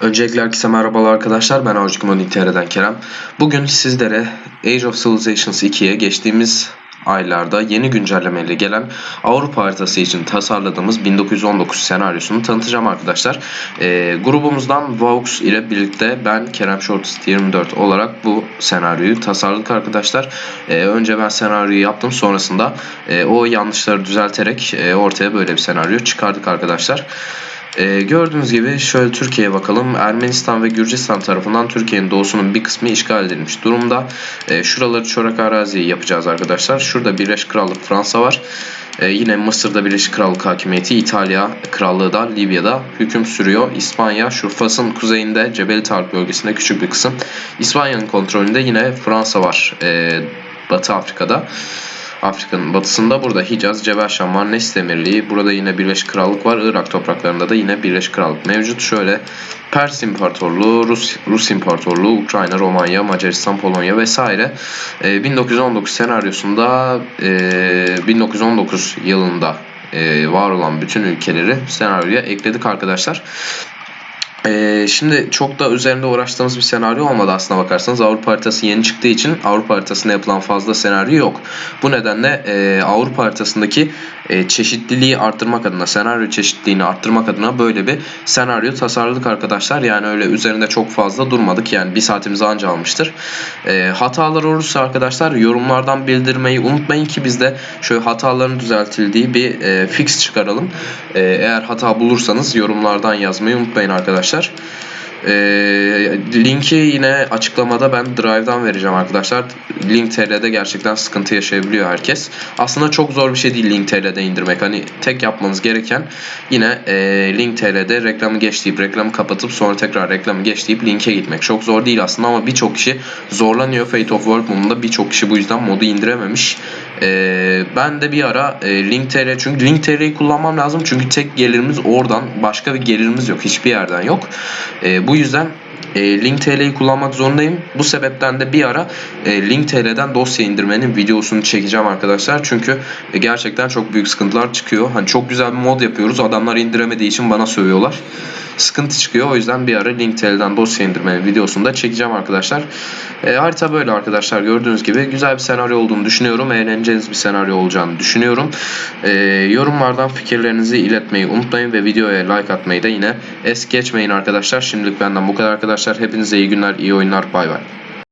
Öncelikle herkese merhabalar arkadaşlar. Ben Avcı TR'den Kerem. Bugün sizlere Age of Civilizations 2'ye geçtiğimiz aylarda yeni güncellemeyle gelen Avrupa haritası için tasarladığımız 1919 senaryosunu tanıtacağım arkadaşlar. Ee, grubumuzdan Vaux ile birlikte ben Kerem Shortist 24 olarak bu senaryoyu tasarladık arkadaşlar. Ee, önce ben senaryoyu yaptım sonrasında e, o yanlışları düzelterek e, ortaya böyle bir senaryo çıkardık arkadaşlar. Ee, gördüğünüz gibi şöyle Türkiye'ye bakalım. Ermenistan ve Gürcistan tarafından Türkiye'nin doğusunun bir kısmı işgal edilmiş durumda. Ee, şuraları çorak arazi yapacağız arkadaşlar. Şurada Birleşik Krallık Fransa var. Ee, yine Mısır'da Birleşik Krallık Hakimiyeti, İtalya Krallığı da Libya'da hüküm sürüyor. İspanya, Şurfas'ın kuzeyinde Cebeli Tarık bölgesinde küçük bir kısım. İspanya'nın kontrolünde yine Fransa var ee, Batı Afrika'da. Afrika'nın batısında burada Hicaz, Cebel Şam var, Nesli Emirliği. Burada yine Birleşik Krallık var. Irak topraklarında da yine Birleşik Krallık mevcut. Şöyle Pers İmparatorluğu, Rus, Rus İmparatorluğu, Ukrayna, Romanya, Macaristan, Polonya vesaire. Ee, 1919 senaryosunda e, 1919 yılında e, var olan bütün ülkeleri senaryoya ekledik arkadaşlar. Ee, şimdi çok da üzerinde uğraştığımız bir senaryo olmadı aslına bakarsanız. Avrupa haritası yeni çıktığı için Avrupa haritasında yapılan fazla senaryo yok. Bu nedenle e, Avrupa haritasındaki e, çeşitliliği arttırmak adına, senaryo çeşitliliğini arttırmak adına böyle bir senaryo tasarladık arkadaşlar. Yani öyle üzerinde çok fazla durmadık. Yani bir saatimizi anca almıştır. E, hatalar olursa arkadaşlar yorumlardan bildirmeyi unutmayın ki biz de şöyle hataların düzeltildiği bir e, fix çıkaralım. E, eğer hata bulursanız yorumlardan yazmayı unutmayın arkadaşlar. Ee, linki yine açıklamada ben Drive'dan vereceğim arkadaşlar. Link TL'de gerçekten sıkıntı yaşayabiliyor herkes. Aslında çok zor bir şey değil Link TL'de indirmek. Hani tek yapmanız gereken yine e, Link TL'de reklamı geç deyip reklamı kapatıp sonra tekrar reklamı geç deyip linke gitmek. Çok zor değil aslında ama birçok kişi zorlanıyor. Fate of World modunda birçok kişi bu yüzden modu indirememiş. E, ben de bir ara e, Link TL çünkü Link TL'yi kullanmam lazım çünkü tek gelirimiz oradan başka bir gelirimiz yok. Hiçbir yerden yok. E, bu yüzden e, Link TL'yi kullanmak zorundayım. Bu sebepten de bir ara e, Link TL'den dosya indirmenin videosunu çekeceğim arkadaşlar. Çünkü e, gerçekten çok büyük sıkıntılar çıkıyor. Hani çok güzel bir mod yapıyoruz. Adamlar indiremediği için bana sövüyorlar. Sıkıntı çıkıyor. O yüzden bir ara Link TL'den dosya indirmenin videosunu da çekeceğim arkadaşlar. E, harita böyle arkadaşlar. Gördüğünüz gibi güzel bir senaryo olduğunu düşünüyorum. Eğleneceğiniz bir senaryo olacağını düşünüyorum. E, yorumlardan fikirlerinizi iletmeyi unutmayın ve videoya like atmayı da yine es geçmeyin arkadaşlar. Şimdilik benden bu kadar arkadaşlar. Hepinize iyi günler, iyi oyunlar. Bay bay.